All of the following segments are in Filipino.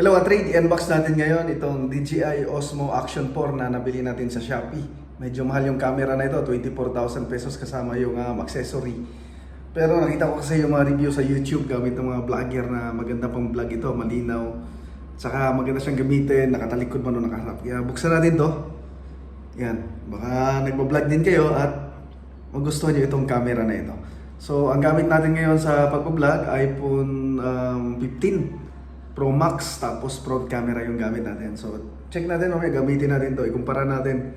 Hello, at trade unbox natin ngayon itong DJI Osmo Action 4 na nabili natin sa Shopee. Medyo mahal yung camera na ito, 24,000 pesos kasama yung um, accessory. Pero nakita ko kasi yung mga review sa YouTube gamit ng mga vlogger na maganda pang vlog ito, malinaw. Tsaka maganda siyang gamitin, nakatalikod man o nakaharap. Kaya buksan natin to. Yan, baka nagbablog din kayo at magustuhan nyo itong camera na ito. So, ang gamit natin ngayon sa pagbablog, iPhone um, 15 Pro Max, tapos front camera yung gamit natin. So, check natin mamaya, gamitin natin to. Ikumpara natin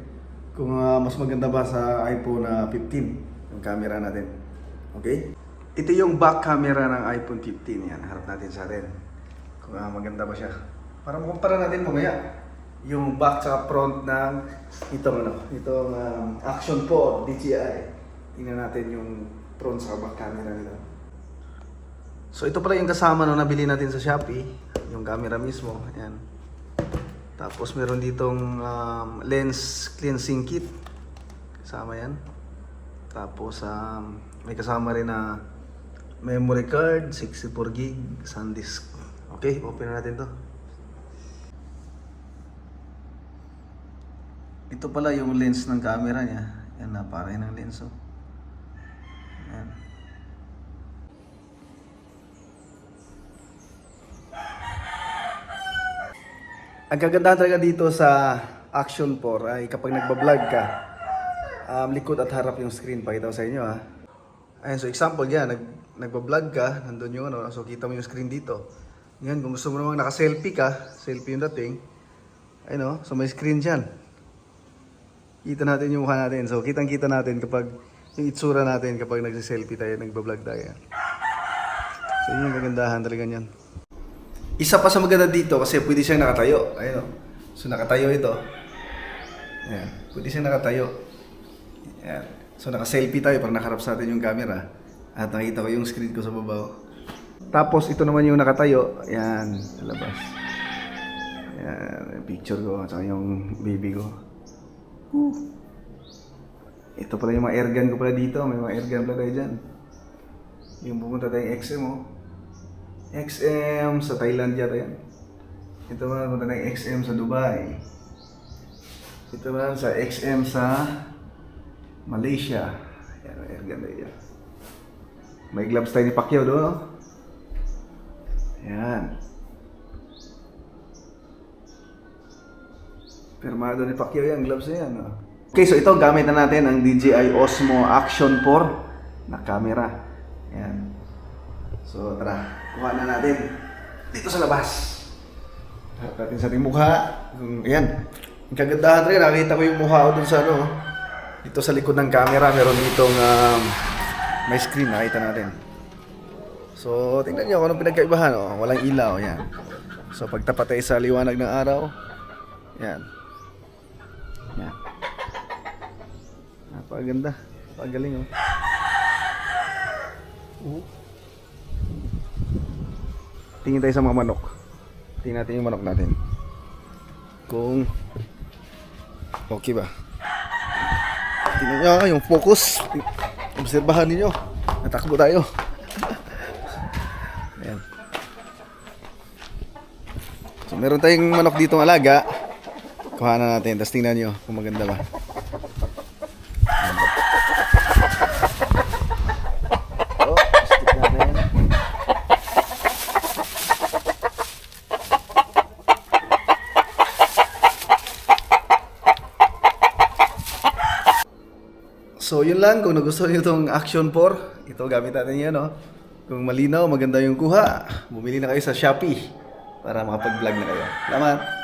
kung ah, mas maganda ba sa iPhone na 15 yung camera natin. Okay? Ito yung back camera ng iPhone 15. Yan, harap natin sa atin. Kung ah, maganda ba siya. Para makumpara natin mamaya yung back sa front ng itong ano, itong um, Action 4 DJI. Tingnan natin yung front sa back camera nito. So ito pala yung kasama nung nabili natin sa Shopee, yung camera mismo, ayan. Tapos meron ditong um, lens cleansing kit. Kasama yan. Tapos um, may kasama rin na memory card, 64 gig, SanDisk. Okay, open na natin to. Ito pala yung lens ng camera niya. Yan na, parang ng lens oh. Yan. Ang kagandahan talaga dito sa Action 4 ay kapag nagbablog ka, um, likod at harap yung screen. Pakita ko sa inyo ha. Ayan, so example yan, nag, nagbablog ka, nandun yung ano, so kita mo yung screen dito. Yan, kung gusto mo namang naka-selfie ka, selfie yung dating, ayun o, so may screen dyan. Kita natin yung mukha natin. So kitang-kita natin kapag yung itsura natin kapag nagsiselfie tayo, nagbablog tayo. So yun yung kagandahan talaga niyan. Isa pa sa maganda dito kasi pwede siyang nakatayo. Ayun o. So nakatayo ito. Ayan. Pwede siyang nakatayo. Ayan. So naka-selfie tayo para nakaharap sa atin yung camera. At nakita ko yung screen ko sa baba. Tapos ito naman yung nakatayo. Ayan. Sa labas. Ayan. Picture ko. At yung baby ko. Whew. Ito pala yung mga airgun ko pala dito. May mga airgun pala tayo dyan. Yung pupunta tayong XM oh. XM sa Thailand yata yan. Ito naman punta ng XM sa Dubai. Ito naman sa XM sa Malaysia. Yan, may airgun tayo dyan. May gloves tayo ni Pacquiao doon. oh. Yan. Pirmado ni Pacquiao yan, gloves na yan. Oh. Okay, so ito gamit na natin ang DJI Osmo Action 4 na camera. Yan. So tara, kuha na natin dito sa labas. Harap natin sa ating mukha. Kung, ayan. Ang kagandahan rin, nakita ko yung mukha ko dun sa ano. Dito sa likod ng camera, meron ditong um, may screen, nakita natin. So, tingnan nyo kung anong pinagkaibahan. Oh. Walang ilaw, yan. So, pagtapat tayo sa liwanag ng araw, yan. Yan. Napakaganda. Napakagaling, oh. Uh. Tingin tayo sa mga manok. Tingnan natin yung manok natin. Kung okay ba. Tingnan nyo yung focus. Obserbahan ninyo. Natakbo tayo. Ayan. So meron tayong manok dito alaga. Kuha na natin. Tapos tingnan nyo kung maganda ba. Oh, stick natin. So yun lang, kung nagustuhan niyo itong Action 4, ito gamit natin yan, no? Kung malinaw, maganda yung kuha, bumili na kayo sa Shopee para makapag-vlog na kayo. Salamat!